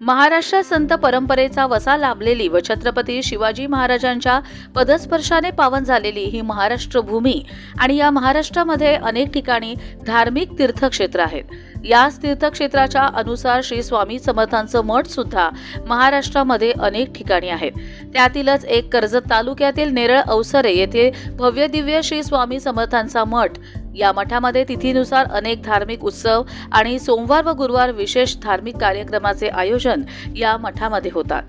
महाराष्ट्र संत परंपरेचा वसा लाभलेली व छत्रपती शिवाजी महाराजांच्या पदस्पर्शाने पावन झालेली ही महाराष्ट्र भूमी आणि या महाराष्ट्रामध्ये अनेक ठिकाणी धार्मिक तीर्थक्षेत्र आहेत. याच तीर्थक्षेत्राच्या अनुसार श्री स्वामी समर्थांचं मठ सुद्धा महाराष्ट्रामध्ये अनेक ठिकाणी आहेत त्यातीलच एक कर्जत तालुक्यातील नेरळ अवसरे येथे भव्य दिव्य श्री स्वामी समर्थांचा मठ. या मठामध्ये तिथीनुसार अनेक धार्मिक उत्सव आणि सोमवार व गुरुवार विशेष धार्मिक कार्यक्रमाचे आयोजन या मठामध्ये होतात.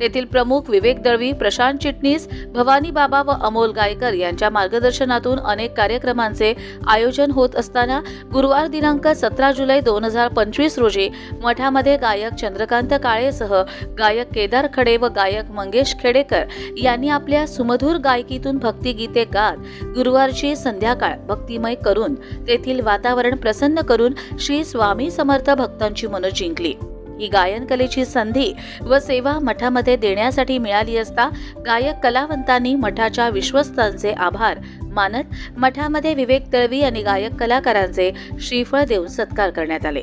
तेथील प्रमुख विवेक दळवी प्रशांत चिटणीस भवानी बाबा व अमोल गायकर यांच्या मार्गदर्शनातून अनेक कार्यक्रमांचे आयोजन होत असताना गुरुवार दिनांक सतरा जुलै दोन हजार पंचवीस रोजी मठामध्ये गायक चंद्रकांत काळेसह गायक केदार खडे व गायक मंगेश खेडेकर यांनी आपल्या सुमधुर गायकीतून भक्तिगीते गात गुरुवारची संध्याकाळ भक्तिमय करून तेथील वातावरण प्रसन्न करून श्री स्वामी समर्थ भक्तांची मनं जिंकली. ही गायन कलेची संधी व सेवा मठामध्ये देण्यासाठी मिळाली असता गायक कलावंतांनी मठाच्या विश्वस्तांचे आभार मानत मठामध्ये विवेक तळवी आणि गायक कलाकारांचे श्रीफळ देऊन सत्कार करण्यात आले.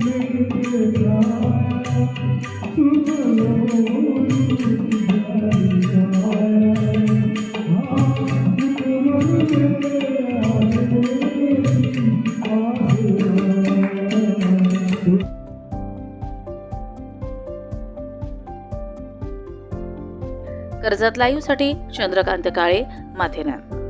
कर्जत लाईव्हसाठी चंद्रकांत काळे माथेरान.